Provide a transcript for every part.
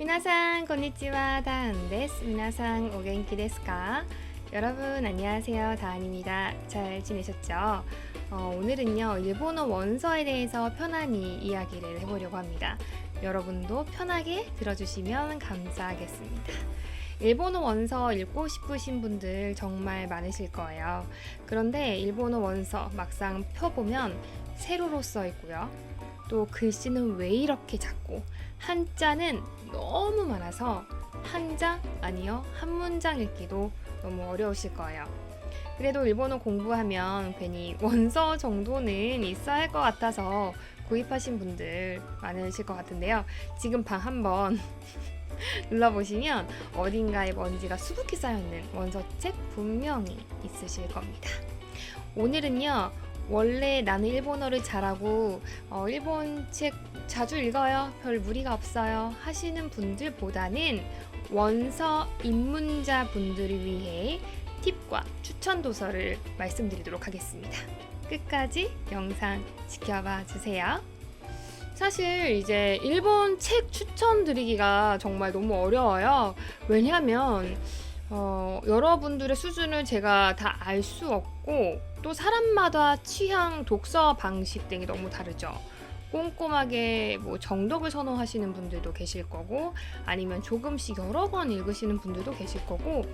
미나상 konnichiwa 다은 데스. 미나상 오겐키 데스 까? 여러분 안녕하세요. 다은입니다. 잘 지내셨죠? 어, 오늘은요 일본어 원서에 대해서 편안히 이야기를 해보려고 합니다. 여러분도 편하게 들어주시면 감사하겠습니다. 일본어 원서 읽고 싶으신 분들 정말 많으실 거예요. 그런데 일본어 원서 막상 펴보면 세로로 써 있고요. 또 글씨는 왜 이렇게 작고 한자는 너무 많아서 한 장 아니요 한 문장 읽기도 너무 어려우실 거예요. 그래도 일본어 공부하면 괜히 원서 정도는 있어야 할 것 같아서 구입하신 분들 많으실 것 같은데요. 지금 방 한번 눌러보시면 어딘가에 먼지가 수북히 쌓여있는 원서책 분명히 있으실 겁니다. 오늘은요, 원래 나는 일본어를 잘하고 어, 일본 책 자주 읽어요. 별 무리가 없어요. 하시는 분들보다는 원서 입문자 분들을 위해 팁과 추천 도서를 말씀드리도록 하겠습니다. 끝까지 영상 지켜봐 주세요. 사실 이제 일본 책 추천드리기가 정말 너무 어려워요. 왜냐하면 어, 여러분들의 수준을 제가 다 알 수 없고 또 사람마다 취향, 독서 방식 등이 너무 다르죠. 꼼꼼하게 뭐 정독을 선호하시는 분들도 계실 거고 아니면 조금씩 여러 번 읽으시는 분들도 계실 거고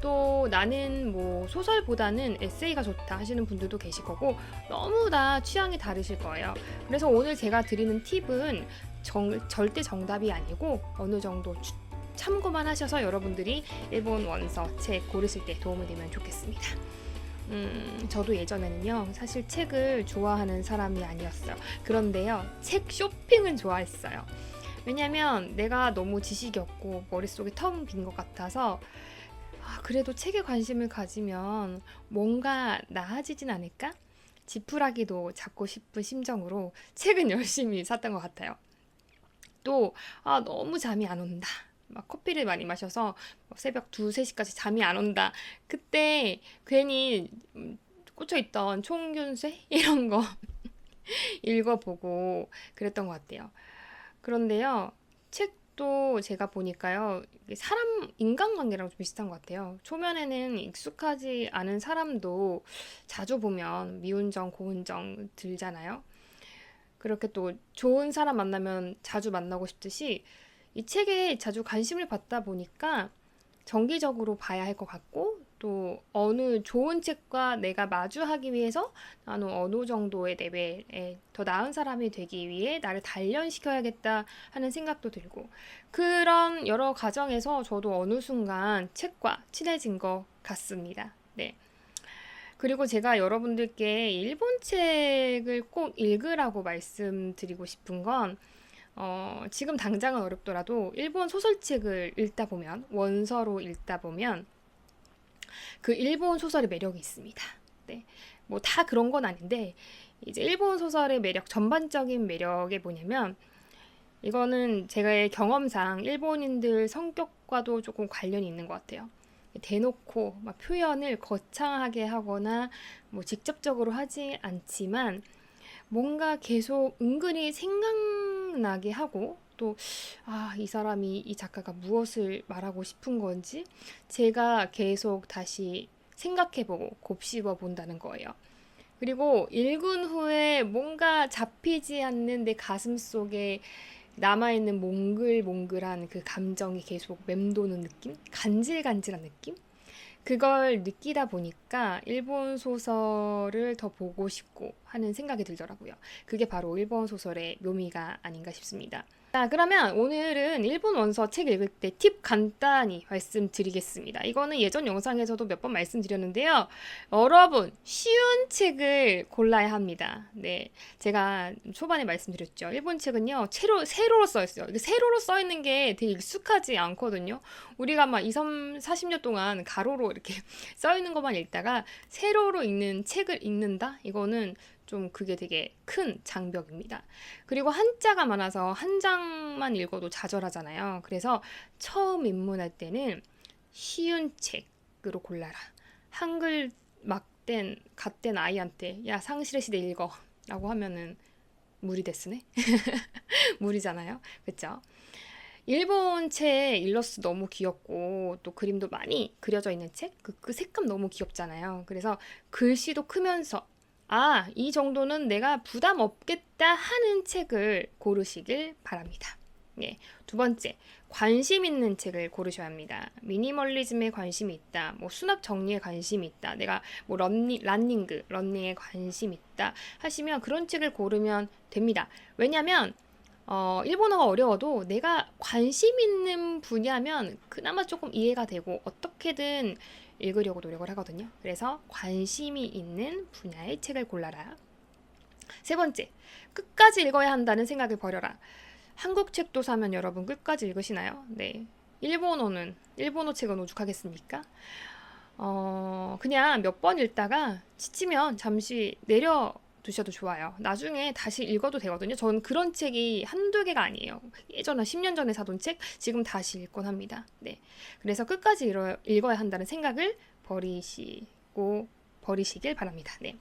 또 나는 뭐 소설보다는 에세이가 좋다 하시는 분들도 계실 거고 너무 다 취향이 다르실 거예요. 그래서 오늘 제가 드리는 팁은 정, 절대 정답이 아니고 어느 정도 추, 참고만 하셔서 여러분들이 일본 원서 책 고르실 때 도움이 되면 좋겠습니다. 음, 저도 예전에는요, 사실 책을 좋아하는 사람이 아니었어요. 그런데요, 책 쇼핑은 좋아했어요. 왜냐면 내가 너무 지식이 없고 머릿속에 텅빈 것 같아서 아, 그래도 책에 관심을 가지면 뭔가 나아지진 않을까? 지푸라기도 잡고 싶은 심정으로 책은 열심히 샀던 것 같아요. 또, 아, 너무 잠이 안 온다. 막 커피를 많이 마셔서 새벽 2, 3시까지 잠이 안 온다. 그때 괜히 음, 꽂혀있던 총균쇠? 이런 거 읽어보고 그랬던 것 같아요. 그런데요, 책도 제가 보니까요, 사람, 인간관계랑 좀 비슷한 것 같아요. 초면에는 익숙하지 않은 사람도 자주 보면 미운정, 고운정 들잖아요. 그렇게 또 좋은 사람 만나면 자주 만나고 싶듯이 이 책에 자주 관심을 받다 보니까 정기적으로 봐야 할 것 같고 또 어느 좋은 책과 내가 마주하기 위해서 나는 어느 정도의 레벨에 더 나은 사람이 되기 위해 나를 단련시켜야겠다 하는 생각도 들고 그런 여러 과정에서 저도 어느 순간 책과 친해진 것 같습니다. 네. 그리고 제가 여러분들께 일본 책을 꼭 읽으라고 말씀드리고 싶은 건 어, 지금 당장은 어렵더라도 일본 소설책을 읽다 보면, 원서로 읽다 보면, 그 일본 소설의 매력이 있습니다. 네. 뭐 다 그런 건 아닌데, 이제 일본 소설의 매력, 전반적인 매력이 뭐냐면, 이거는 제가 경험상 일본인들 성격과도 조금 관련이 있는 것 같아요. 대놓고 막 표현을 거창하게 하거나 뭐 직접적으로 하지 않지만 뭔가 계속 은근히 생각 나게 하고 또, 아, 이 사람이, 이 작가가 무엇을 말하고 싶은 건지 제가 계속 다시 생각해보고 곱씹어 본다는 거예요. 그리고 읽은 후에 뭔가 잡히지 않는 내 가슴 속에 남아있는 몽글몽글한 그 감정이 계속 맴도는 느낌? 간질간질한 느낌? 그걸 느끼다 보니까 일본 소설을 더 보고 싶고 하는 생각이 들더라고요. 그게 바로 일본 소설의 묘미가 아닌가 싶습니다. 자, 그러면 오늘은 일본 원서 책 읽을 때 팁 간단히 말씀드리겠습니다. 이거는 예전 영상에서도 몇 번 말씀드렸는데요. 여러분, 쉬운 책을 골라야 합니다. 네. 제가 초반에 말씀드렸죠. 일본 책은요, 세로, 세로로 써있어요. 세로로 써있는 게 되게 익숙하지 않거든요. 우리가 막 2, 3, 40년 동안 가로로 이렇게 써있는 것만 읽다가 세로로 읽는 책을 읽는다? 이거는 좀 그게 되게 큰 장벽입니다. 그리고 한자가 많아서 한 장만 읽어도 좌절하잖아요. 그래서 처음 입문할 때는 쉬운 책으로 골라라. 한글 막된 갓된 아이한테 야 상실의 시대 읽어 라고 하면은 무리 됐으네 무리잖아요. 그쵸? 일본 책 일러스트 너무 귀엽고 또 그림도 많이 그려져 있는 책? 그, 그 색감 너무 귀엽잖아요. 그래서 글씨도 크면서 아, 이 정도는 내가 부담 없겠다 하는 책을 고르시길 바랍니다. 예. 두 번째, 관심 있는 책을 고르셔야 합니다. 미니멀리즘에 관심이 있다. 뭐 수납 정리에 관심이 있다. 내가 뭐 런닝, 런닝그, 런닝에 관심 있다. 하시면 그런 책을 고르면 됩니다. 왜냐면 어, 일본어가 어려워도 내가 관심 있는 분야면 그나마 조금 이해가 되고 어떻게든 읽으려고 노력을 하거든요. 그래서 관심이 있는 분야의 책을 골라라. 세 번째, 끝까지 읽어야 한다는 생각을 버려라. 한국 책도 사면 여러분 끝까지 읽으시나요? 네. 일본어는 일본어 책은 오죽하겠습니까? 어, 그냥 몇 번 읽다가 지치면 잠시 내려 두셔도 좋아요. 나중에 다시 읽어도 되거든요. 저는 그런 책이 한두 개가 아니에요. 예전에 10년 전에 사둔 책 지금 다시 읽곤 합니다. 네. 그래서 끝까지 읽어, 읽어야 한다는 생각을 버리시고 버리시길 바랍니다. 네.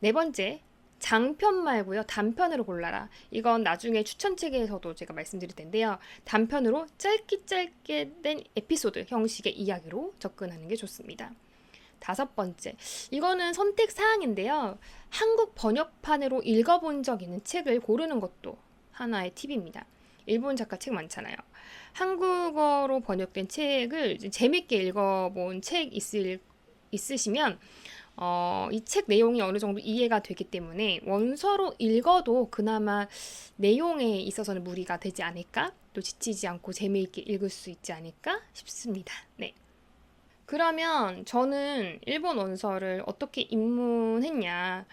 네 번째, 장편 말고요. 단편으로 골라라. 이건 나중에 추천책에서도 제가 말씀드릴 텐데요. 단편으로 짧게 짧게 된 에피소드 형식의 이야기로 접근하는 게 좋습니다. 다섯 번째. 이거는 선택 사항인데요. 한국 번역판으로 읽어본 적 있는 책을 고르는 것도 하나의 팁입니다. 일본 작가 책 많잖아요. 한국어로 번역된 책을 재밌게 읽어본 책 있을, 있으시면 어, 이 책 내용이 어느 정도 이해가 되기 때문에 원서로 읽어도 그나마 내용에 있어서는 무리가 되지 않을까? 또 지치지 않고 재미있게 읽을 수 있지 않을까 싶습니다. 네. 그러면 저는 일본 원서를 어떻게 입문했냐?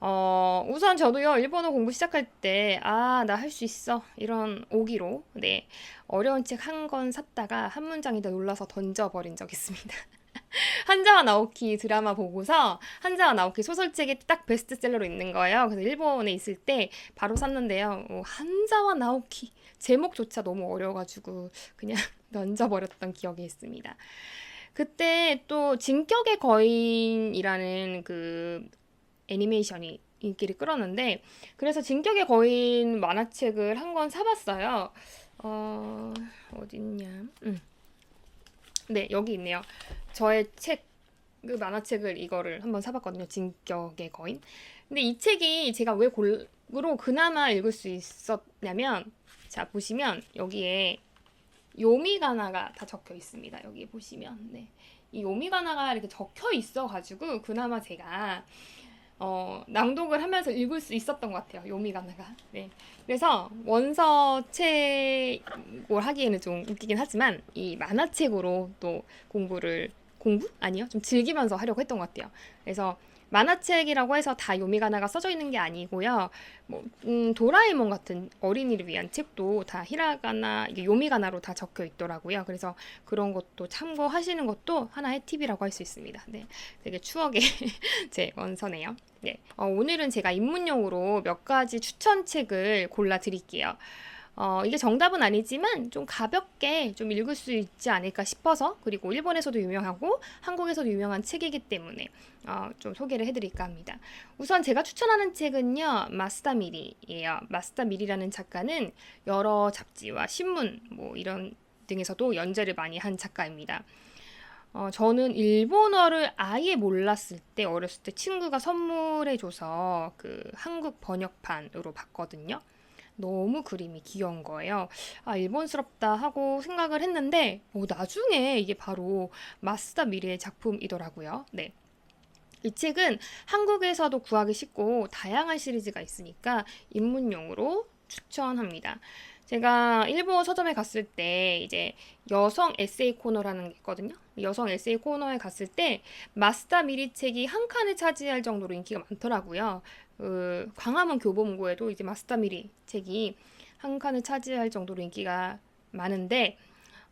어, 우선 저도요, 일본어 공부 시작할 때, 아, 나 할 수 있어. 이런 오기로, 네. 어려운 책 한 권 샀다가 한 문장이다 놀라서 던져버린 적 있습니다. 한자와 나오키 드라마 보고서 한자와 나오키 소설책이 딱 베스트셀러로 있는 거예요. 그래서 일본에 있을 때 바로 샀는데요. 어, 한자와 나오키 제목조차 너무 어려워가지고 그냥 던져버렸던 기억이 있습니다. 그때 또 진격의 거인이라는 그 애니메이션이 인기를 끌었는데 그래서 진격의 거인 만화책을 한 권 사봤어요. 어 어딨냐? 음. 네 여기 있네요. 저의 책, 그 만화책을 이거를 한번 사봤거든요. 진격의 거인. 근데 이 책이 제가 왜 골고루 그나마 읽을 수 있었냐면, 자, 보시면 여기에 요미가나가 다 적혀 있습니다. 여기 보시면. 네. 이 요미가나가 이렇게 적혀 있어가지고, 그나마 제가, 어, 낭독을 하면서 읽을 수 있었던 것 같아요. 요미가나가. 네. 그래서 원서책을 하기에는 좀 웃기긴 하지만, 이 만화책으로 또 공부를 공부? 아니요. 좀 즐기면서 하려고 했던 것 같아요. 그래서 만화책이라고 해서 다 요미가나가 써져 있는 게 아니고요. 뭐 음, 도라에몽 같은 어린이를 위한 책도 다 히라가나, 요미가나로 다 적혀 있더라고요. 그래서 그런 것도 참고하시는 것도 하나의 팁이라고 할 수 있습니다. 네, 되게 추억의 제 원서네요. 네, 어, 오늘은 제가 입문용으로 몇 가지 추천책을 골라 드릴게요. 어, 이게 정답은 아니지만 좀 가볍게 좀 읽을 수 있지 않을까 싶어서 그리고 일본에서도 유명하고 한국에서도 유명한 책이기 때문에 어, 좀 소개를 해드릴까 합니다. 우선 제가 추천하는 책은요 마스다 미리예요. 마스다 미리라는 작가는 여러 잡지와 신문 뭐 이런 등에서도 연재를 많이 한 작가입니다. 어, 저는 일본어를 아예 몰랐을 때 어렸을 때 친구가 선물해줘서 그 한국 번역판으로 봤거든요. 너무 그림이 귀여운 거예요. 아, 일본스럽다 하고 생각을 했는데, 어, 나중에 이게 바로 마스다 미리의 작품이더라고요. 네. 이 책은 한국에서도 구하기 쉽고 다양한 시리즈가 있으니까 입문용으로 추천합니다. 제가 일본 서점에 갔을 때 이제 여성 에세이 코너라는 게 있거든요. 여성 에세이 코너에 갔을 때 마스다 미리 책이 한 칸을 차지할 정도로 인기가 많더라고요. 그 광화문 교보문고에도 이제 마스타미리 책이 한 칸을 차지할 정도로 인기가 많은데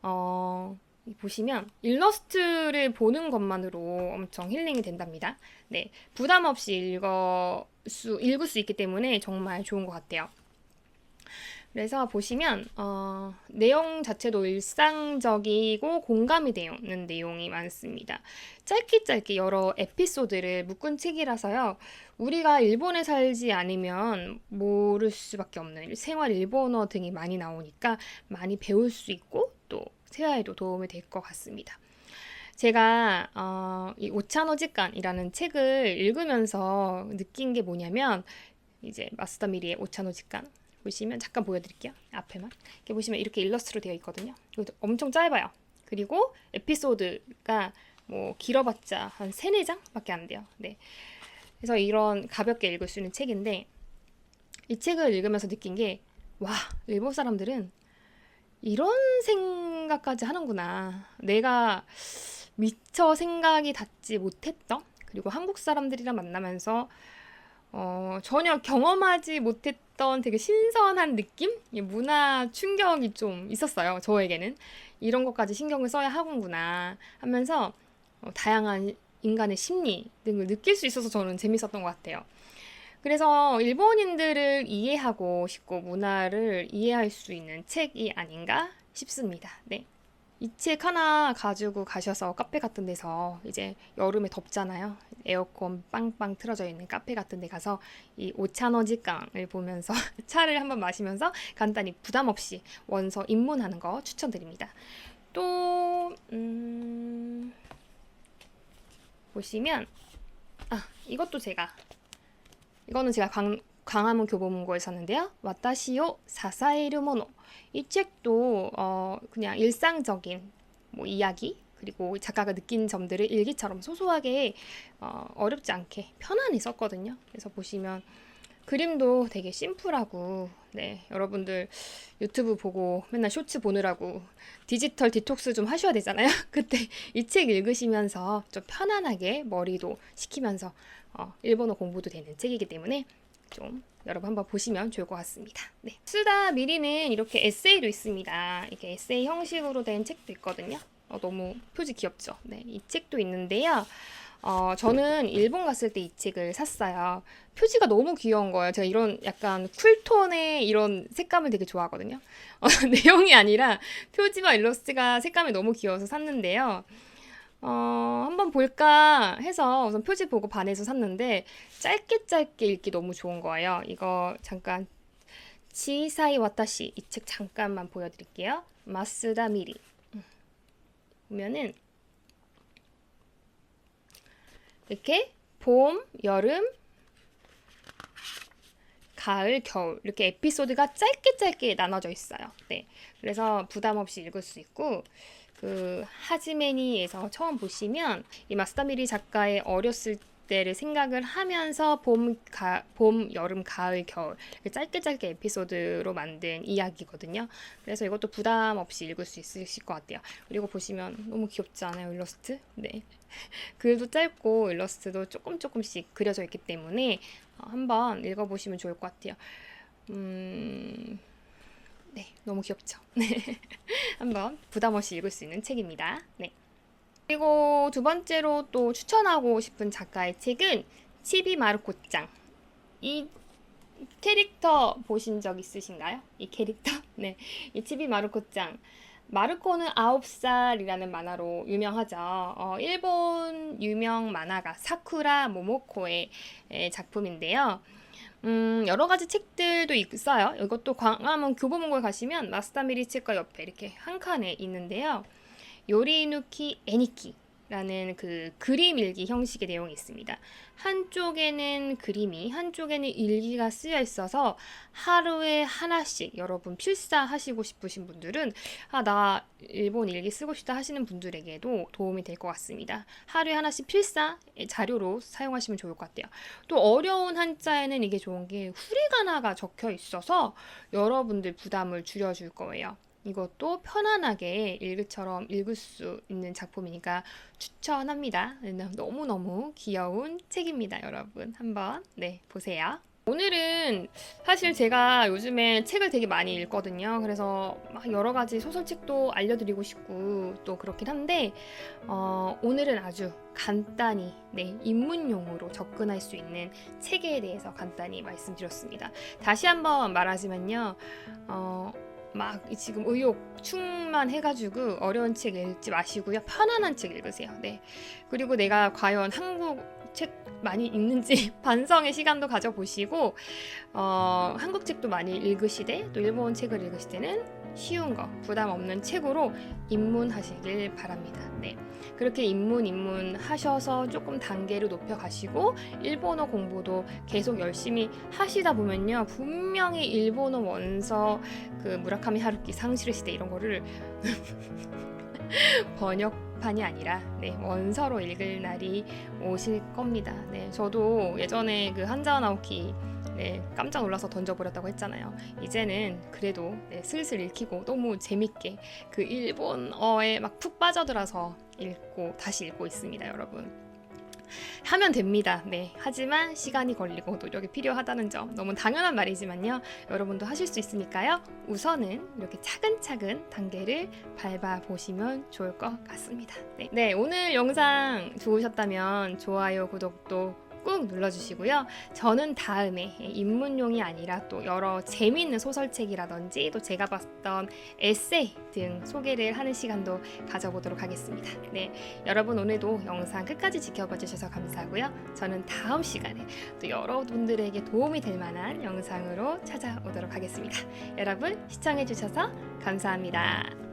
어, 보시면 일러스트를 보는 것만으로 엄청 힐링이 된답니다. 네, 부담 없이 읽어 수 읽을 수 있기 때문에 정말 좋은 것 같아요. 그래서 보시면 어, 내용 자체도 일상적이고 공감이 되는 내용이 많습니다. 짧게 짧게 여러 에피소드를 묶은 책이라서요. 우리가 일본에 살지 않으면 모를 수밖에 없는 생활 일본어 등이 많이 나오니까 많이 배울 수 있고 또 세아에도 도움이 될 것 같습니다. 제가 어, 이 오차노직간이라는 책을 읽으면서 느낀 게 뭐냐면 이제 마스터 미리의 오차노직간 보시면 잠깐 보여드릴게요. 앞에만 이렇게 보시면 이렇게 일러스트로 되어 있거든요. 이것도 엄청 짧아요. 그리고 에피소드가 뭐 길어봤자 한 3, 4장밖에 안 돼요. 네. 그래서 이런 가볍게 읽을 수 있는 책인데 이 책을 읽으면서 느낀 게 와, 일본 사람들은 이런 생각까지 하는구나. 내가 미처 생각이 닿지 못했던 그리고 한국 사람들이랑 만나면서 어, 전혀 경험하지 못했던 되게 신선한 느낌? 이 문화 충격이 좀 있었어요. 저에게는. 이런 것까지 신경을 써야 하군구나 하면서 어, 다양한 인간의 심리 등을 느낄 수 있어서 저는 재밌었던 것 같아요. 그래서 일본인들을 이해하고 싶고 문화를 이해할 수 있는 책이 아닌가 싶습니다. 네. 이 책 하나 가지고 가셔서 카페 같은 데서 이제 여름에 덥잖아요. 에어컨 빵빵 틀어져 있는 카페 같은 데 가서 이 오차노지깡을 보면서 차를 한번 마시면서 간단히 부담 없이 원서 입문하는 거 추천드립니다. 또, 음, 보시면, 아, 이것도 제가, 이거는 제가 광, 광화문 교보문고에 샀는데요. 와타시오 사사에르 모노. 이 책도 어, 그냥 일상적인 뭐 이야기 그리고 작가가 느낀 점들을 일기처럼 소소하게 어, 어렵지 않게 편안히 썼거든요. 그래서 보시면 그림도 되게 심플하고 네 여러분들 유튜브 보고 맨날 쇼츠 보느라고 디지털 디톡스 좀 하셔야 되잖아요. 그때 이 책 읽으시면서 좀 편안하게 머리도 식히면서 어, 일본어 공부도 되는 책이기 때문에 좀 여러분 한번 보시면 좋을 것 같습니다. 네. 쓰다 미리는 이렇게 에세이도 있습니다. 이렇게 에세이 형식으로 된 책도 있거든요. 어, 너무 표지 귀엽죠? 네, 이 책도 있는데요. 어, 저는 일본 갔을 때 이 책을 샀어요. 표지가 너무 귀여운 거예요. 제가 이런 약간 쿨톤의 이런 색감을 되게 좋아하거든요. 어, 내용이 아니라 표지와 일러스트가 색감이 너무 귀여워서 샀는데요. 어, 한번 볼까 해서 우선 표지 보고 반해서 샀는데 짧게 짧게 읽기 너무 좋은 거예요. 이거 잠깐 치사이 와타시 이 책 잠깐만 보여드릴게요. 마스다 미리 음. 보면은 이렇게 봄, 여름, 가을, 겨울 이렇게 에피소드가 짧게 짧게 나눠져 있어요. 네, 그래서 부담 없이 읽을 수 있고 그 하지메니에서 처음 보시면 이 마스타미리 작가의 어렸을 때 를 생각을 하면서 봄, 가, 봄, 여름, 가을, 겨울 짧게 짧게 에피소드로 만든 이야기거든요. 그래서 이것도 부담 없이 읽을 수 있으실 것 같아요. 그리고 보시면 너무 귀엽지 않아요, 일러스트? 네. 글도 짧고 일러스트도 조금 조금씩 그려져 있기 때문에 어, 한번 읽어보시면 좋을 것 같아요. 음... 네, 너무 귀엽죠? 네. 한번 부담 없이 읽을 수 있는 책입니다. 네. 그리고 두 번째로 또 추천하고 싶은 작가의 책은 치비 마르코짱. 이 캐릭터 보신 적 있으신가요? 이 캐릭터? 네. 이 치비 마르코짱. 마르코는 9살이라는 만화로 유명하죠. 어, 일본 유명 만화가 사쿠라 모모코의 작품인데요. 음, 여러 가지 책들도 있어요. 이것도 광화문 교보문고에 가시면 마스타미리 책과 옆에 이렇게 한 칸에 있는데요. 요리누키 애니키 라는 그 그림 일기 형식의 내용이 있습니다. 한쪽에는 그림이, 한쪽에는 일기가 쓰여 있어서 하루에 하나씩 여러분 필사하시고 싶으신 분들은 아, 나 일본 일기 쓰고 싶다 하시는 분들에게도 도움이 될 것 같습니다. 하루에 하나씩 필사 자료로 사용하시면 좋을 것 같아요. 또 어려운 한자에는 이게 좋은 게 후리가나가 적혀 있어서 여러분들 부담을 줄여줄 거예요. 이것도 편안하게 일기처럼 읽을 수 있는 작품이니까 추천합니다. 너무너무 귀여운 책입니다, 여러분. 한번 네, 보세요. 오늘은 사실 제가 요즘에 책을 되게 많이 읽거든요. 그래서 막 여러 가지 소설책도 알려드리고 싶고 또 그렇긴 한데 어, 오늘은 아주 간단히 네, 입문용으로 접근할 수 있는 책에 대해서 간단히 말씀드렸습니다. 다시 한번 말하지만요. 어, 막 지금 의욕 충만해가지고 어려운 책 읽지 마시고요. 편안한 책 읽으세요. 네. 그리고 내가 과연 한국 책 많이 읽는지 반성의 시간도 가져보시고 어, 한국 책도 많이 읽으시되 또 일본 책을 읽으실 때는 쉬운 거 부담 없는 책으로 입문하시길 바랍니다. 네. 그렇게 입문 입문 하셔서 조금 단계를 높여 가시고 일본어 공부도 계속 열심히 하시다 보면요. 분명히 일본어 원서 그 무라카미 하루키 상실의 시대 이런 거를 번역 판이 아니라 네, 원서로 읽을 날이 오실 겁니다. 네, 저도 예전에 그 한자와 나오키 네, 깜짝 놀라서 던져버렸다고 했잖아요. 이제는 그래도 네, 슬슬 읽히고 너무 재밌게 그 일본어에 막 푹 빠져들어서 읽고 다시 읽고 있습니다, 여러분. 하면 됩니다. 네. 하지만 시간이 걸리고 노력이 필요하다는 점 너무 당연한 말이지만요. 여러분도 하실 수 있으니까요. 우선은 이렇게 차근차근 단계를 밟아 보시면 좋을 것 같습니다. 네. 네, 오늘 영상 좋으셨다면 좋아요, 구독도 꾹 눌러주시고요. 저는 다음에 입문용이 아니라 또 여러 재미있는 소설책이라든지 또 제가 봤던 에세이 등 소개를 하는 시간도 가져보도록 하겠습니다. 네, 여러분 오늘도 영상 끝까지 지켜봐 주셔서 감사하고요. 저는 다음 시간에 또 여러분들에게 도움이 될 만한 영상으로 찾아오도록 하겠습니다. 여러분 시청해 주셔서 감사합니다.